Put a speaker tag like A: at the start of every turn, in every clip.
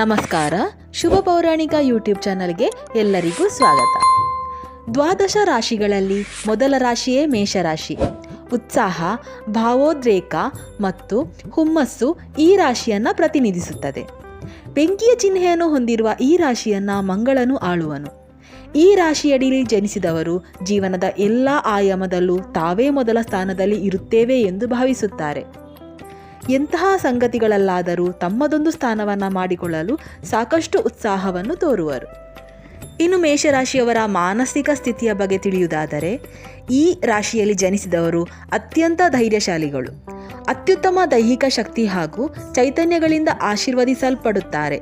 A: ನಮಸ್ಕಾರ. ಶುಭ ಪೌರಾಣಿಕ ಯೂಟ್ಯೂಬ್ ಚಾನಲ್ಗೆ ಎಲ್ಲರಿಗೂ ಸ್ವಾಗತ. ದ್ವಾದಶ ರಾಶಿಗಳಲ್ಲಿ ಮೊದಲ ರಾಶಿಯೇ ಮೇಷರಾಶಿ. ಉತ್ಸಾಹ, ಭಾವೋದ್ರೇಕ ಮತ್ತು ಹುಮ್ಮಸ್ಸು ಈ ರಾಶಿಯನ್ನು ಪ್ರತಿನಿಧಿಸುತ್ತದೆ. ಬೆಂಕಿಯ ಚಿಹ್ನೆಯನ್ನು ಹೊಂದಿರುವ ಈ ರಾಶಿಯನ್ನು ಮಂಗಳನು ಆಳುವನು. ಈ ರಾಶಿಯಡಿಯಲ್ಲಿ ಜನಿಸಿದವರು ಜೀವನದ ಎಲ್ಲ ಆಯಾಮದಲ್ಲೂ ತಾವೇ ಮೊದಲ ಸ್ಥಾನದಲ್ಲಿ ಇರುತ್ತೇವೆ ಎಂದು ಭಾವಿಸುತ್ತಾರೆ. ಎಂತಹ ಸಂಗತಿಗಳಲ್ಲಾದರೂ ತಮ್ಮದೊಂದು ಸ್ಥಾನವನ್ನು ಮಾಡಿಕೊಳ್ಳಲು ಸಾಕಷ್ಟು ಉತ್ಸಾಹವನ್ನು ತೋರುವರು. ಇನ್ನು ಮೇಷರಾಶಿಯವರ ಮಾನಸಿಕ ಸ್ಥಿತಿಯ ಬಗ್ಗೆ ತಿಳಿಯುವುದಾದರೆ, ಈ ರಾಶಿಯಲ್ಲಿ ಜನಿಸಿದವರು ಅತ್ಯಂತ ಧೈರ್ಯಶಾಲಿಗಳು. ಅತ್ಯುತ್ತಮ ದೈಹಿಕ ಶಕ್ತಿ ಹಾಗೂ ಚೈತನ್ಯಗಳಿಂದ ಆಶೀರ್ವದಿಸಲ್ಪಡುತ್ತಾರೆ.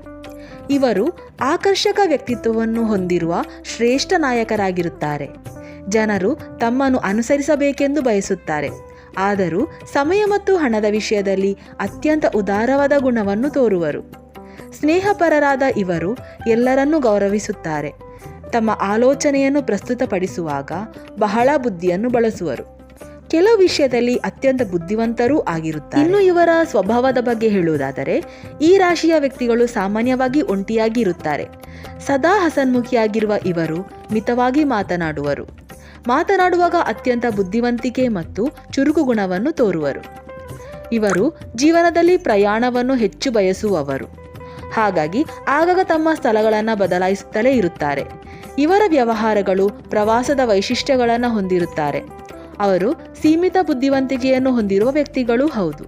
A: ಇವರು ಆಕರ್ಷಕ ವ್ಯಕ್ತಿತ್ವವನ್ನು ಹೊಂದಿರುವ ಶ್ರೇಷ್ಠ ನಾಯಕರಾಗಿರುತ್ತಾರೆ. ಜನರು ತಮ್ಮನ್ನು ಅನುಸರಿಸಬೇಕೆಂದು ಬಯಸುತ್ತಾರೆ. ಆದರೂ ಸಮಯ ಮತ್ತು ಹಣದ ವಿಷಯದಲ್ಲಿ ಅತ್ಯಂತ ಉದಾರವಾದ ಗುಣವನ್ನು ತೋರುವರು. ಸ್ನೇಹಪರರಾದ ಇವರು ಎಲ್ಲರನ್ನೂ ಗೌರವಿಸುತ್ತಾರೆ. ತಮ್ಮ ಆಲೋಚನೆಯನ್ನು ಪ್ರಸ್ತುತಪಡಿಸುವಾಗ ಬಹಳ ಬುದ್ಧಿಯನ್ನು ಬಳಸುವರು. ಕೆಲವು ವಿಷಯದಲ್ಲಿ ಅತ್ಯಂತ ಬುದ್ಧಿವಂತರೂ ಆಗಿರುತ್ತಾರೆ. ಇನ್ನು ಇವರ ಸ್ವಭಾವದ ಬಗ್ಗೆ ಹೇಳುವುದಾದರೆ, ಈ ರಾಶಿಯ ವ್ಯಕ್ತಿಗಳು ಸಾಮಾನ್ಯವಾಗಿ ಒಂಟಿಯಾಗಿ ಇರುತ್ತಾರೆ ಸದಾ ಹಸನ್ಮುಖಿಯಾಗಿರುವ ಇವರು ಮಿತವಾಗಿ ಮಾತನಾಡುವರು. ಮಾತನಾಡುವಾಗ ಅತ್ಯಂತ ಬುದ್ಧಿವಂತಿಕೆ ಮತ್ತು ಚುರುಕು ಗುಣವನ್ನು ತೋರುವರು. ಇವರು ಜೀವನದಲ್ಲಿ ಪ್ರಯಾಣವನ್ನು ಹೆಚ್ಚು ಬಯಸುವವರು. ಹಾಗಾಗಿ ಆಗಾಗ ತಮ್ಮ ಸ್ಥಳಗಳನ್ನು ಬದಲಾಯಿಸುತ್ತಲೇ ಇರುತ್ತಾರೆ. ಇವರ ವ್ಯವಹಾರಗಳು ಪ್ರವಾಸದ ವೈಶಿಷ್ಟ್ಯಗಳನ್ನು ಹೊಂದಿರುತ್ತಾರೆ. ಅವರು ಸೀಮಿತ ಬುದ್ಧಿವಂತಿಕೆಯನ್ನು ಹೊಂದಿರುವ ವ್ಯಕ್ತಿಗಳೂ ಹೌದು.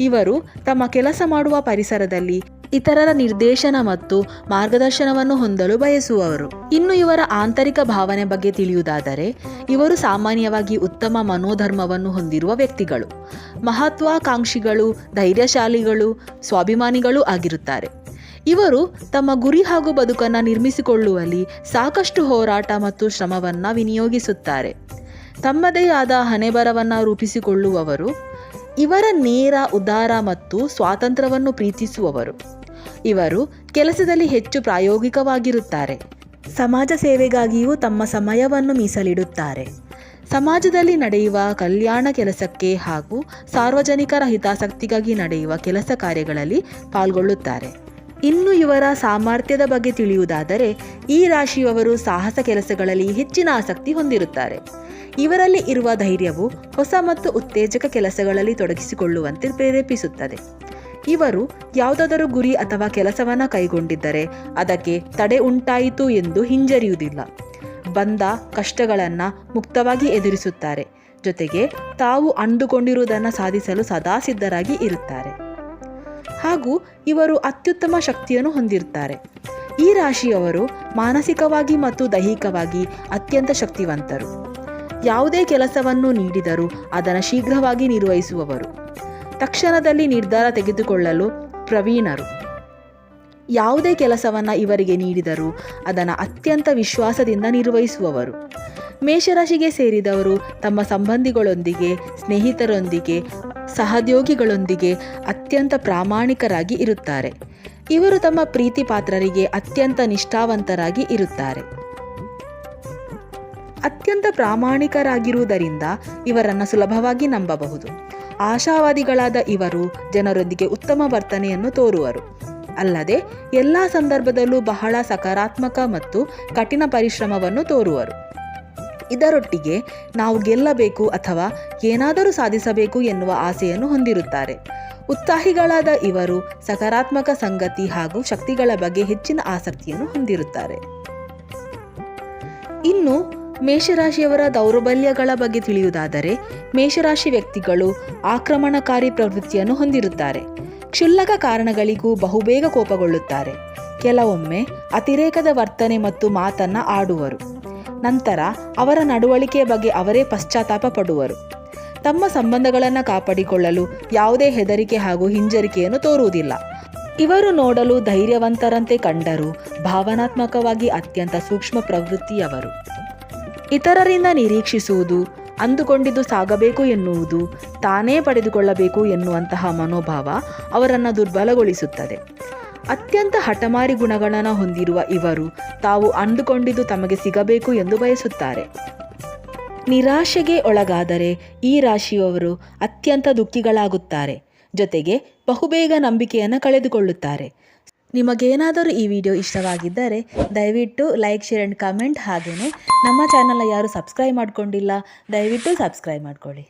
A: ಇವರು ತಮ್ಮ ಕೆಲಸ ಮಾಡುವ ಪರಿಸರದಲ್ಲಿ ಇತರರ ನಿರ್ದೇಶನ ಮತ್ತು ಮಾರ್ಗದರ್ಶನವನ್ನು ಹೊಂದಲು ಬಯಸುವವರು. ಇನ್ನು ಇವರ ಆಂತರಿಕ ಭಾವನೆ ಬಗ್ಗೆ ತಿಳಿಯುವುದಾದರೆ, ಇವರು ಸಾಮಾನ್ಯವಾಗಿ ಉತ್ತಮ ಮನೋಧರ್ಮವನ್ನು ಹೊಂದಿರುವ ವ್ಯಕ್ತಿಗಳು. ಮಹತ್ವಾಕಾಂಕ್ಷಿಗಳು, ಧೈರ್ಯಶಾಲಿಗಳು, ಸ್ವಾಭಿಮಾನಿಗಳು ಆಗಿರುತ್ತಾರೆ. ಇವರು ತಮ್ಮ ಗುರಿ ಹಾಗೂ ಬದುಕನ್ನು ನಿರ್ಮಿಸಿಕೊಳ್ಳುವಲ್ಲಿ ಸಾಕಷ್ಟು ಹೋರಾಟ ಮತ್ತು ಶ್ರಮವನ್ನು ವಿನಿಯೋಗಿಸುತ್ತಾರೆ. ತಮ್ಮದೇ ಆದ ಹಣೆಬರವನ್ನು ರೂಪಿಸಿಕೊಳ್ಳುವವರು, ಇವರ ನೇರ, ಉದಾರ ಮತ್ತು ಸ್ವಾತಂತ್ರ್ಯವನ್ನು ಪ್ರೀತಿಸುವವರು. ಇವರು ಕೆಲಸದಲ್ಲಿ ಹೆಚ್ಚು ಪ್ರಾಯೋಗಿಕವಾಗಿರುತ್ತಾರೆ. ಸಮಾಜ ಸೇವೆಗಾಗಿಯೂ ತಮ್ಮ ಸಮಯವನ್ನು ಮೀಸಲಿಡುತ್ತಾರೆ. ಸಮಾಜದಲ್ಲಿ ನಡೆಯುವ ಕಲ್ಯಾಣ ಕೆಲಸಕ್ಕೆ ಹಾಗೂ ಸಾರ್ವಜನಿಕರ ಹಿತಾಸಕ್ತಿಗಾಗಿ ನಡೆಯುವ ಕೆಲಸ ಕಾರ್ಯಗಳಲ್ಲಿ ಪಾಲ್ಗೊಳ್ಳುತ್ತಾರೆ. ಇನ್ನು ಇವರ ಸಾಮರ್ಥ್ಯದ ಬಗ್ಗೆ ತಿಳಿಯುವುದಾದರೆ, ಈ ರಾಶಿಯವರು ಸಾಹಸ ಕೆಲಸಗಳಲ್ಲಿ ಹೆಚ್ಚಿನ ಆಸಕ್ತಿ ಹೊಂದಿರುತ್ತಾರೆ. ಇವರಲ್ಲಿ ಇರುವ ಧೈರ್ಯವು ಹೊಸ ಮತ್ತು ಉತ್ತೇಜಕ ಕೆಲಸಗಳಲ್ಲಿ ತೊಡಗಿಸಿಕೊಳ್ಳುವಂತೆ ಪ್ರೇರೇಪಿಸುತ್ತದೆ. ಇವರು ಯಾವುದಾದರೂ ಗುರಿ ಅಥವಾ ಕೆಲಸವನ್ನು ಕೈಗೊಂಡಿದ್ದರೆ ಅದಕ್ಕೆ ತಡೆ ಉಂಟಾಯಿತು ಎಂದು ಹಿಂಜರಿಯುವುದಿಲ್ಲ. ಬಂದ ಕಷ್ಟಗಳನ್ನು ಮುಕ್ತವಾಗಿ ಎದುರಿಸುತ್ತಾರೆ. ಜೊತೆಗೆ ತಾವು ಅಂದುಕೊಂಡಿರುವುದನ್ನು ಸಾಧಿಸಲು ಸದಾ ಸಿದ್ಧರಾಗಿ ಇರುತ್ತಾರೆ. ಹಾಗೂ ಇವರು ಅತ್ಯುತ್ತಮ ಶಕ್ತಿಯನ್ನು ಹೊಂದಿರುತ್ತಾರೆ. ಈ ರಾಶಿಯವರು ಮಾನಸಿಕವಾಗಿ ಮತ್ತು ದೈಹಿಕವಾಗಿ ಅತ್ಯಂತ ಶಕ್ತಿವಂತರು. ಯಾವುದೇ ಕೆಲಸವನ್ನು ನೀಡಿದರೂ ಅದನ್ನು ಶೀಘ್ರವಾಗಿ ನಿರ್ವಹಿಸುವವರು. ತಕ್ಷಣದಲ್ಲಿ ನಿರ್ಧಾರ ತೆಗೆದುಕೊಳ್ಳಲು ಪ್ರವೀಣರು. ಯಾವುದೇ ಕೆಲಸವನ್ನು ಇವರಿಗೆ ನೀಡಿದರೂ ಅದನ್ನು ಅತ್ಯಂತ ವಿಶ್ವಾಸದಿಂದ ನಿರ್ವಹಿಸುವವರು. ಮೇಷರಾಶಿಗೆ ಸೇರಿದವರು ತಮ್ಮ ಸಂಬಂಧಿಗಳೊಂದಿಗೆ, ಸ್ನೇಹಿತರೊಂದಿಗೆ, ಸಹೋದ್ಯೋಗಿಗಳೊಂದಿಗೆ ಅತ್ಯಂತ ಪ್ರಾಮಾಣಿಕರಾಗಿ ಇರುತ್ತಾರೆ. ಇವರು ತಮ್ಮ ಪ್ರೀತಿ ಪಾತ್ರರಿಗೆ ಅತ್ಯಂತ ನಿಷ್ಠಾವಂತರಾಗಿ ಇರುತ್ತಾರೆ. ಅತ್ಯಂತ ಪ್ರಾಮಾಣಿಕರಾಗಿರುವುದರಿಂದ ಇವರನ್ನು ಸುಲಭವಾಗಿ ನಂಬಬಹುದು. ಆಶಾವಾದಿಗಳಾದ ಇವರು ಜನರೊಂದಿಗೆ ಉತ್ತಮ ವರ್ತನೆಯನ್ನು ತೋರುವರು. ಅಲ್ಲದೆ ಎಲ್ಲ ಸಂದರ್ಭದಲ್ಲೂ ಬಹಳ ಸಕಾರಾತ್ಮಕ ಮತ್ತು ಕಠಿಣ ಪರಿಶ್ರಮವನ್ನು ತೋರುವರು. ಇದರೊಟ್ಟಿಗೆ ನಾವು ಗೆಲ್ಲಬೇಕು ಅಥವಾ ಏನಾದರೂ ಸಾಧಿಸಬೇಕು ಎನ್ನುವ ಆಸೆಯನ್ನು ಹೊಂದಿರುತ್ತಾರೆ. ಉತ್ಸಾಹಿಗಳಾದ ಇವರು ಸಕಾರಾತ್ಮಕ ಸಂಗತಿ ಹಾಗೂ ಶಕ್ತಿಗಳ ಬಗ್ಗೆ ಹೆಚ್ಚಿನ ಆಸಕ್ತಿಯನ್ನು ಹೊಂದಿರುತ್ತಾರೆ. ಇನ್ನು ಮೇಷರಾಶಿಯವರ ದೌರ್ಬಲ್ಯಗಳ ಬಗ್ಗೆ ತಿಳಿಯುವುದಾದರೆ, ಮೇಷರಾಶಿ ವ್ಯಕ್ತಿಗಳು ಆಕ್ರಮಣಕಾರಿ ಪ್ರವೃತ್ತಿಯನ್ನು ಹೊಂದಿರುತ್ತಾರೆ. ಕ್ಷುಲ್ಲಕ ಕಾರಣಗಳಿಗೂ ಬಹುಬೇಗ ಕೋಪಗೊಳ್ಳುತ್ತಾರೆ. ಕೆಲವೊಮ್ಮೆ ಅತಿರೇಕದ ವರ್ತನೆ ಮತ್ತು ಮಾತನ್ನ ಆಡುವರು. ನಂತರ ಅವರ ನಡವಳಿಕೆಯ ಬಗ್ಗೆ ಅವರೇ ಪಶ್ಚಾತ್ತಾಪ ಪಡುವರು. ತಮ್ಮ ಸಂಬಂಧಗಳನ್ನು ಕಾಪಾಡಿಕೊಳ್ಳಲು ಯಾವುದೇ ಹೆದರಿಕೆ ಹಾಗೂ ಹಿಂಜರಿಕೆಯನ್ನು ತೋರುವುದಿಲ್ಲ. ಇವರು ನೋಡಲು ಧೈರ್ಯವಂತರಂತೆ ಕಂಡರೂ ಭಾವನಾತ್ಮಕವಾಗಿ ಅತ್ಯಂತ ಸೂಕ್ಷ್ಮ ಪ್ರವೃತ್ತಿಯವರು. ಇತರರಿಂದ ನಿರೀಕ್ಷಿಸುವುದು, ಅಂದುಕೊಂಡಿದ್ದು ಸಾಗಬೇಕು ಎನ್ನುವುದು, ತಾನೇ ಪಡೆದುಕೊಳ್ಳಬೇಕು ಎನ್ನುವಂತಹ ಮನೋಭಾವ ಅವರನ್ನು ದುರ್ಬಲಗೊಳಿಸುತ್ತದೆ. ಅತ್ಯಂತ ಹಠಮಾರಿ ಗುಣಗಳನ್ನು ಹೊಂದಿರುವ ಇವರು ತಾವು ಅಂದುಕೊಂಡಿದ್ದು ತಮಗೆ ಸಿಗಬೇಕು ಎಂದು ಬಯಸುತ್ತಾರೆ. ನಿರಾಶೆಗೆ ಒಳಗಾದರೆ ಈ ರಾಶಿಯವರು ಅತ್ಯಂತ ದುಃಖಿಗಳಾಗುತ್ತಾರೆ. ಜೊತೆಗೆ ಬಹುಬೇಗ ನಂಬಿಕೆಯನ್ನು ಕಳೆದುಕೊಳ್ಳುತ್ತಾರೆ. ನಿಮಗೇನಾದರೂ ಈ ವಿಡಿಯೋ ಇಷ್ಟವಾಗಿದ್ದರೆ ದಯವಿಟ್ಟು ಲೈಕ್, ಶೇರ್ ಆ್ಯಂಡ್ ಕಮೆಂಟ್ ಹಾಗೆಯೇ ನಮ್ಮ ಚಾನಲ್ನ ಯಾರು ಸಬ್ಸ್ಕ್ರೈಬ್ ಮಾಡ್ಕೊಂಡಿಲ್ಲ, ದಯವಿಟ್ಟು ಸಬ್ಸ್ಕ್ರೈಬ್ ಮಾಡ್ಕೊಳ್ಳಿ.